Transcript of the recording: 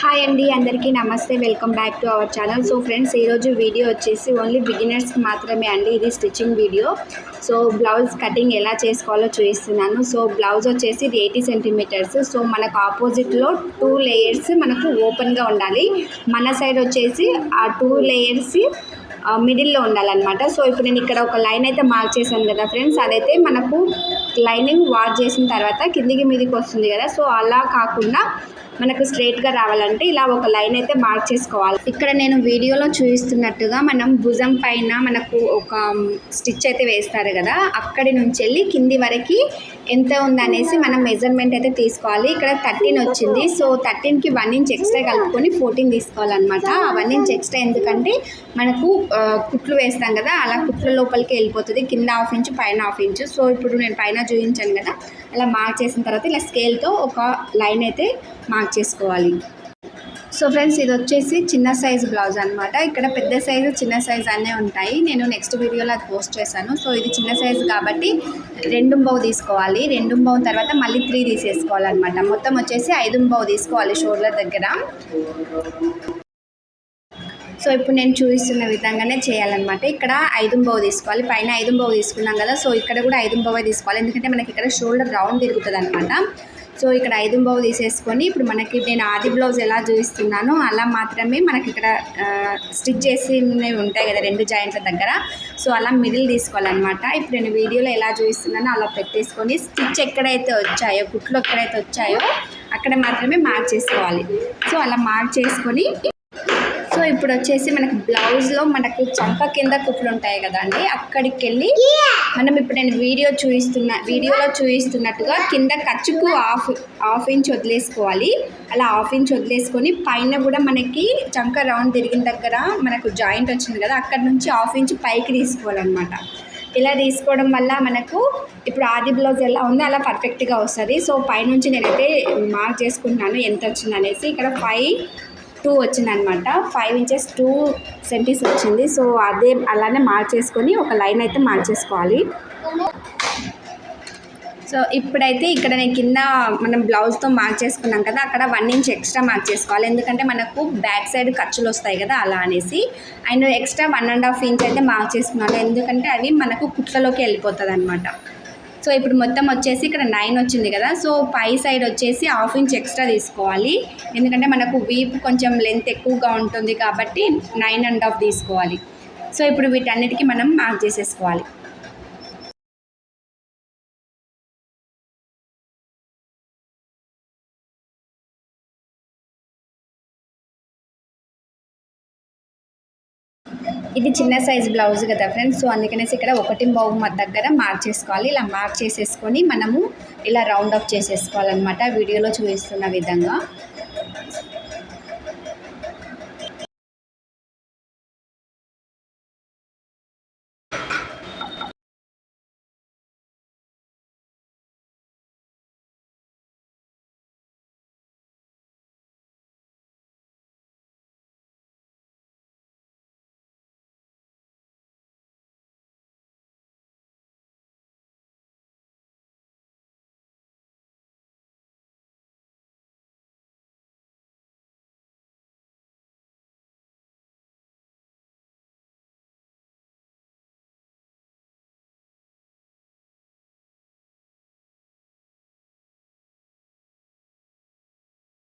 Hi అండి అందరికీ నమస్తే. Welcome back to our channel so friends ఈరోజు వీడియో వచ్చేసి ఓన్లీ బిగినర్స్కి మాత్రమే అండి. ఇది stitching video so blouse cutting ఎలా చేసుకోవాలో చూపిస్తున్నాను. సో బ్లౌజ్ వచ్చేసి ఇది ఎయిటీ సెంటీమీటర్స్ సో మనకు ఆపోజిట్లో టూ లేయర్స్ మనకు ఓపెన్గా ఉండాలి. మన సైడ్ వచ్చేసి ఆ టూ లేయర్స్ మిడిల్లో ఉండాలన్నమాట. సో ఇప్పుడు నేను ఇక్కడ ఒక లైన్ అయితే మార్క్ చేశాను కదా ఫ్రెండ్స్ అదైతే మనకు లైనింగ్ వాష్ చేసిన తర్వాత కిందికి మీదికి వస్తుంది కదా. సో అలా కాకుండా మనకు స్ట్రైట్గా రావాలంటే ఇలా ఒక లైన్ అయితే మార్క్ చేసుకోవాలి. ఇక్కడ నేను వీడియోలో చూపిస్తున్నట్టుగా మనం భుజం పైన మనకు ఒక స్టిచ్ అయితే వేస్తారు కదా. అక్కడి నుంచి వెళ్ళి కింది వరకు ఎంత ఉందనేసి మనం మెజర్మెంట్ అయితే తీసుకోవాలి. ఇక్కడ థర్టీన్ వచ్చింది. సో థర్టీన్కి వన్ ఇంచ్ ఎక్స్ట్రా కలుపుకొని ఫోర్టీన్ తీసుకోవాలన్నమాట. ఆ వన్ ఇంచ్ ఎక్స్ట్రా ఎందుకంటే మనకు కుట్లు వేస్తాం కదా. అలా కుట్ల లోపలికి వెళ్ళిపోతుంది. కింద హాఫ్ ఇంచ్ పైన హాఫ్ ఇంచ్ సో ఇప్పుడు నేను పైన చూపించాను కదా. అలా మార్క్ చేసిన తర్వాత ఇలా స్కేల్తో ఒక లైన్ అయితే మార్క్ చేసుకోవాలి. సో ఫ్రెండ్స్ ఇది వచ్చేసి చిన్న సైజ్ బ్లౌజ్ అనమాట ఇక్కడ పెద్ద సైజు చిన్న సైజ్ అన్నీ ఉంటాయి. నేను నెక్స్ట్ వీడియోలో అది పోస్ట్ చేశాను. సో ఇది చిన్న సైజు కాబట్టి రెండు బౌ తీసుకోవాలి. రెండు బౌ తర్వాత మళ్ళీ త్రీ తీసేసుకోవాలన్నమాట. మొత్తం వచ్చేసి ఐదు బౌ తీసుకోవాలి షోల్డర్ దగ్గర. సో ఇప్పుడు నేను చూపిస్తున్న విధంగానే చేయాలన్నమాట. ఇక్కడ ఐదు బౌ తీసుకోవాలి. పైన ఐదు బౌ తీసుకున్నాం కదా సో ఇక్కడ కూడా ఐదు బౌవే తీసుకోవాలి. ఎందుకంటే మనకి ఇక్కడ షోల్డర్ రౌండ్ తిరుగుతుంది అనమాట సో ఇక్కడ ఐదు బౌ తీసేసుకొని ఇప్పుడు మనకి నేను ఆది బ్లౌజ్ ఎలా చూపిస్తున్నానో అలా మాత్రమే మనకి ఇక్కడ స్టిచ్ చేసినవి ఉంటాయి కదా రెండు జాయింట్ల దగ్గర. సో అలా మిడిల్ తీసుకోవాలన్నమాట. ఇప్పుడు నేను వీడియోలో ఎలా చూపిస్తున్నానో అలా పెట్టేసుకొని స్టిచ్ ఎక్కడైతే వచ్చాయో కుట్లు ఎక్కడైతే వచ్చాయో అక్కడ మాత్రమే మార్క్ చేసుకోవాలి. సో అలా మార్క్ చేసుకొని ఇప్పుడు వచ్చేసి మనకు బ్లౌజ్లో మనకు చంక కింద కుట్లు ఉంటాయి కదండి అక్కడికి వెళ్ళి మనం ఇప్పుడు నేను వీడియో చూపిస్తున్న వీడియోలో చూపిస్తున్నట్టుగా కింద ఖర్చుకు హాఫ్ హాఫ్ ఇంచ్ వదిలేసుకోవాలి. అలా హాఫ్ ఇంచ్ వదిలేసుకొని పైన కూడా మనకి చంక రౌండ్ తిరిగిన దగ్గర మనకు జాయింట్ వచ్చింది కదా అక్కడ నుంచి హాఫ్ ఇంచ్ పైకి తీసుకోవాలన్నమాట. ఇలా తీసుకోవడం వల్ల మనకు ఇప్పుడు ఆది బ్లౌజ్ ఎలా ఉందో అలా పర్ఫెక్ట్గా వస్తుంది. సో పైనుంచి నేనైతే మార్క్ చేసుకుంటున్నాను ఎంత వచ్చింది అనేసి ఇక్కడ ఫైవ్ టూ వచ్చిందనమాట. ఫైవ్ ఇంచెస్ టూ సెంటీస్ వచ్చింది. సో అదే అలానే మార్చేసుకొని ఒక లైన్ అయితే మార్చేసుకోవాలి. సో ఇప్పుడైతే ఇక్కడ నేను కింద మనం బ్లౌజ్తో మార్క్ చేసుకున్నాం కదా అక్కడ వన్ ఇంచ్ ఎక్స్ట్రా మార్క్ చేసుకోవాలి. ఎందుకంటే మనకు బ్యాక్ సైడ్ ఖర్చులు వస్తాయి కదా అలా అనేసి. And extra one and half inch అయితే మార్క్ చేసుకున్నాను. ఎందుకంటే అవి మనకు కుట్లలోకి వెళ్ళిపోతుంది అనమాట సో ఇప్పుడు మొత్తం వచ్చేసి ఇక్కడ నైన్ వచ్చింది కదా. సో పై సైడ్ వచ్చేసి హాఫ్ ఇంచ్ ఎక్స్ట్రా తీసుకోవాలి. ఎందుకంటే మనకు వీప్ కొంచెం లెంత్ ఎక్కువగా ఉంటుంది కాబట్టి నైన్ అండ్ హాఫ్ తీసుకోవాలి. సో ఇప్పుడు వీటన్నిటికీ మనం మార్క్ చేసేసుకోవాలి. ఇది చిన్న సైజ్ బ్లౌజ్ కదా ఫ్రెండ్స్. సో అందుకనేసి ఇక్కడ ఒకటి బావు మా దగ్గర మార్క్ చేసుకోవాలి. ఇలా మార్క్ చేసేసుకొని మనము ఇలా రౌండ్ అప్ చేసేసుకోవాలన్నమాట. వీడియోలో చూపిస్తున్న విధంగా.